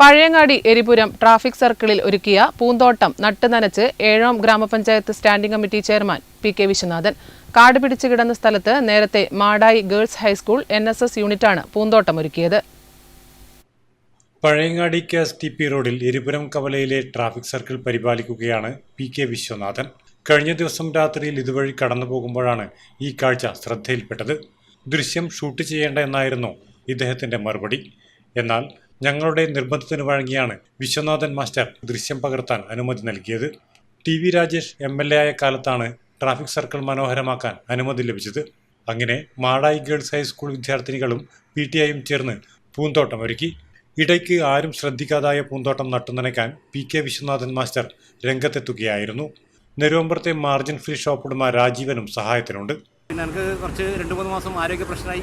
Pazhayangadi Eripuram traffic സർക്കിളിൽ ഒരുക്കിയ പൂന്തോട്ടം നട്ടുനനച്ച് ഏഴാം ഗ്രാമപഞ്ചായത്ത് standing committee chairman P K Viswanathan. കാട് പിടിച്ചു കിടന്ന സ്ഥലത്ത് നേരത്തെ Madayi girls high school N S S യൂണിറ്റാണ് പൂന്തോട്ടം ഒരുക്കിയത്. Pazhayangadi K S T P റോഡിൽ എരിപുരം കവലയിലെ ട്രാഫിക് സർക്കിൾ പരിപാലിക്കുകയാണ് പി കെ വിശ്വനാഥൻ. കഴിഞ്ഞ ദിവസം രാത്രിയിൽ ഇതുവഴി കടന്നു പോകുമ്പോഴാണ് ഈ കാഴ്ച ശ്രദ്ധയിൽപ്പെട്ടത്. ദൃശ്യം ഷൂട്ട് ചെയ്യേണ്ട എന്നായിരുന്നു ഇദ്ദേഹത്തിന്റെ മറുപടി. എന്നാൽ ഞങ്ങളുടെ നിർബന്ധത്തിന് വഴങ്ങിയാണ് വിശ്വനാഥൻ മാസ്റ്റർ ദൃശ്യം പകർത്താൻ അനുമതി നൽകിയത്. T V Rajesh M L A ആയ കാലത്താണ് ട്രാഫിക് സർക്കിൾ മനോഹരമാക്കാൻ അനുമതി ലഭിച്ചത്. അങ്ങനെ മാടായി ഗേൾസ് ഹൈസ്കൂൾ വിദ്യാർത്ഥിനികളും പി ടി ഐയും ചേർന്ന് പൂന്തോട്ടം ഒരുക്കി. ഇടയ്ക്ക് ആരും ശ്രദ്ധിക്കാതായ പൂന്തോട്ടം നട്ടുനനയ്ക്കാൻ പി കെ വിശ്വനാഥൻ മാസ്റ്റർ രംഗത്തെത്തുകയായിരുന്നു. നെരുവമ്പുറത്തെ മാർജിൻ ഫ്രീ ഷോപ്പ് ഉടമ രാജീവനും സഹായത്തിനുണ്ട്. പിന്നെ എനിക്ക് കുറച്ച് രണ്ട് മൂന്ന് മാസം ആരോഗ്യ പ്രശ്നമായി.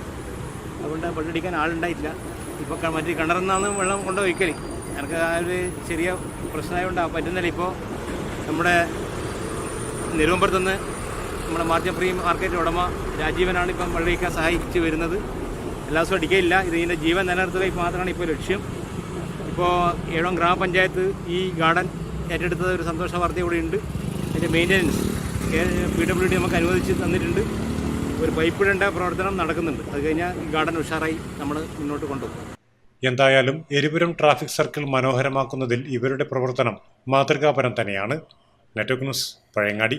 അതുകൊണ്ട് വെള്ളടിക്കാൻ ആളുണ്ടായിട്ടില്ല. ഇപ്പോൾ മറ്റേ കിണറുന്നാണ് വെള്ളം കൊണ്ട് ഒഴിക്കൽ എനിക്ക് ആ ഒരു ചെറിയ പ്രശ്നമായതുകൊണ്ട് പറ്റുന്നില്ല. ഇപ്പോൾ നമ്മുടെ നിരുവമ്പുറത്തുനിന്ന് നമ്മുടെ മാർജിൻ ഫ്രീ മാർക്കറ്റ് ഉടമ രാജീവനാണ് ഇപ്പം വെള്ളടിക്കാൻ സഹായിച്ച് വരുന്നത്. എല്ലാ ദിവസവും അടിക്കയില്ല ഇത് ഇതിന്റെ ജീവൻ നിലനിർത്തുക മാത്രമാണ് ഇപ്പോൾ ലക്ഷ്യം. ഇപ്പോൾ ഏഴോം ഗ്രാമപഞ്ചായത്ത് ഈ ഗാർഡൻ ഏറ്റെടുത്തത് ഒരു സന്തോഷ വാർത്ത അതിന്റെ മെയിന്റനൻസ് പി ഡബ്ല്യു ഡി നമുക്ക് അനുവദിച്ച് തന്നിട്ടുണ്ട്. ഒരു പൈപ്പ് ഇടേണ്ട പ്രവർത്തനം നടക്കുന്നുണ്ട്. അത് കഴിഞ്ഞാൽ ഈ ഗാർഡൻ ഉഷാറായി നമ്മൾ മുന്നോട്ട് കൊണ്ടുപോകും. എന്തായാലും എരിപുരം ട്രാഫിക് സർക്കിൾ മനോഹരമാക്കുന്നതിൽ ഇവരുടെ പ്രവർത്തനം മാതൃകാപരം തന്നെയാണ്. Network news Pazhayangadi